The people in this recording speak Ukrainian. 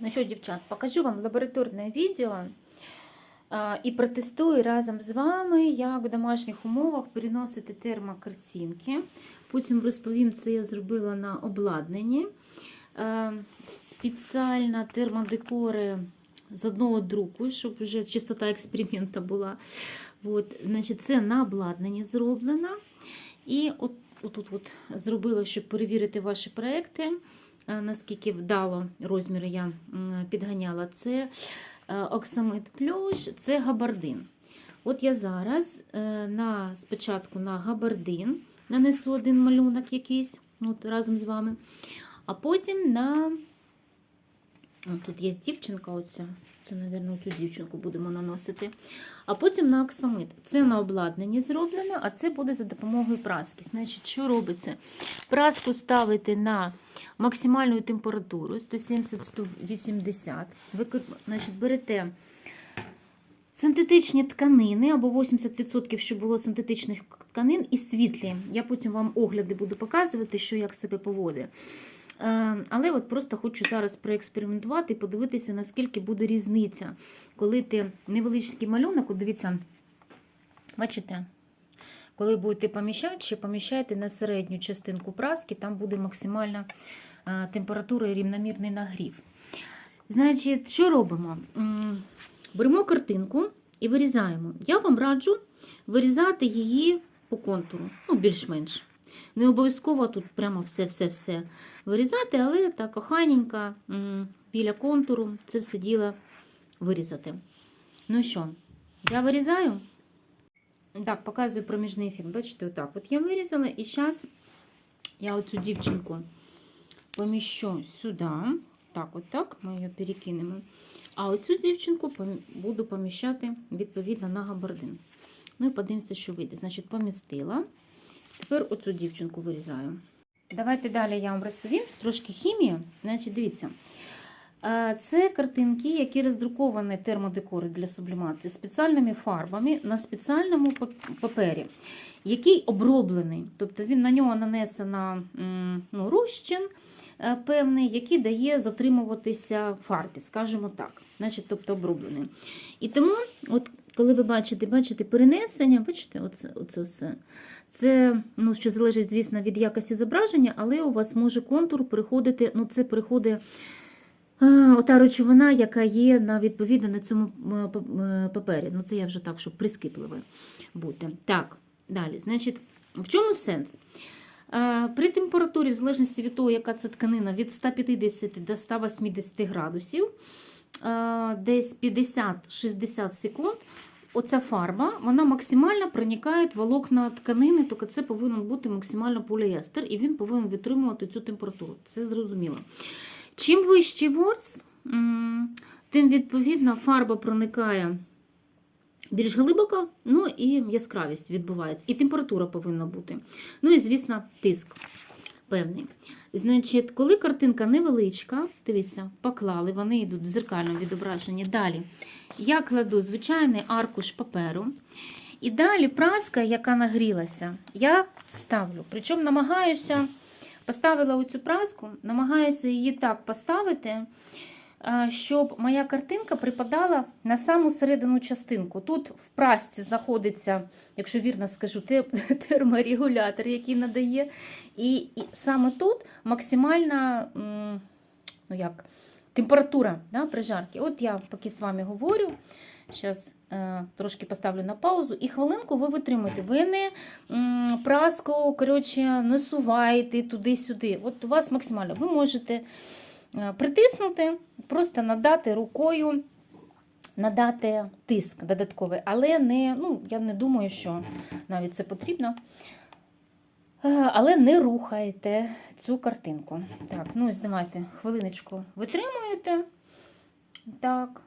Ну що, дівчат, покажу вам лабораторне відео і протестую разом з вами, як в домашніх умовах переносити термокартинки. Потім розповім, це я зробила на обладнанні. Спеціально термодекори з одного друку, щоб вже чистота експерименту була. От, значить, це на обладнанні зроблено. І от, отут от зробила, щоб перевірити ваші проекти. Е, наскільки вдало розміри я підганяла, це е, оксамит плюш, це габардин. От я зараз е, на, спочатку на габардин нанесу один малюнок якийсь от, разом з вами, а потім на. Тут є дівчинка, оця. Це, мабуть, цю дівчинку будемо наносити. А потім на оксамит. Це на обладнанні зроблено, а це буде за допомогою праски. Значить, що робиться? Праску ставите на максимальну температуру 170-180. Ви значить, берете синтетичні тканини або 80%, щоб було синтетичних тканин, і світлі. Я потім вам огляди буду показувати, що як себе поводить. Е, Але от просто хочу зараз проекспериментувати і подивитися, наскільки буде різниця, коли ти невеличкий малюнок, дивіться, бачите? Коли будете поміщати, ще поміщайте на середню частинку праски, там буде максимальна е, температура і рівномірний нагрів. Значить, що робимо? Беремо картинку і вирізаємо. Я вам раджу вирізати її по контуру, ну, більш-менш. Не обов'язково тут прямо все-все-все вирізати, але так охайненько біля контуру це все діло вирізати. Ну що, я вирізаю. Так, показую проміжний ефект. Бачите, отак. От я вирізала, і зараз я оцю дівчинку поміщу сюди. Так, от так, ми її перекинемо. А оцю дівчинку буду поміщати відповідно на габардин. Ну і подивимося, що вийде. Значить, помістила. Тепер оцю дівчинку вирізаю. Давайте далі я вам розповім трошки хімії. Значить, дивіться. Е, Це картинки, які роздруковані термодекори для сублімації спеціальними фарбами на спеціальному папері, який оброблений. Тобто він на нього нанесено ну, розчин е, певний, який дає затримуватися фарбі, скажімо так. Значить, тобто оброблений. І тому, от, коли ви бачите, бачите перенесення, бачите, оце, оце все. Це, ну, що залежить, звісно, від якості зображення, але у вас може контур переходити, ну, це переходить е, ота речовина, яка є на, відповідно на цьому е, е, папері. Ну, це я вже так, щоб прискіпливо бути. Так, далі. Значить, в чому сенс? Е, При температурі, в залежності від того, яка це тканина, від 150 до 180 градусів, десь 50-60 секунд, оця фарба вона максимально проникає волокна тканини, тільки це повинен бути максимально поліестер, і він повинен витримувати цю температуру. Це зрозуміло. Чим вищий ворс, тим відповідно фарба проникає більш глибоко, ну і яскравість відбувається. І температура повинна бути. Ну і, звісно, тиск певний. Значить, коли картинка невеличка, дивіться, поклали, вони йдуть в зеркальному відображенні. Далі я кладу звичайний аркуш паперу. І далі праска, яка нагрілася, я ставлю. Причому намагаюся, поставила оцю праску, намагаюся її так поставити, е, щоб моя картинка припадала на саму середину частинку. Тут в прасці знаходиться, якщо вірно скажу, терморегулятор, який надає. І, і саме тут максимальна ну як, температура да, прижарки. От я поки з вами говорю. Зараз е, трошки поставлю на паузу. І хвилинку ви витримуєте. Ви не м, праску коротше, не суваєте туди-сюди. От у вас максимально. Ви можете е, притиснути, просто надати рукою, надати тиск додатковий. Але не, ну, я не думаю, що навіть це потрібно. Е, Але не рухаєте цю картинку. Так, ну ось давайте хвилиночку витримуєте. Так,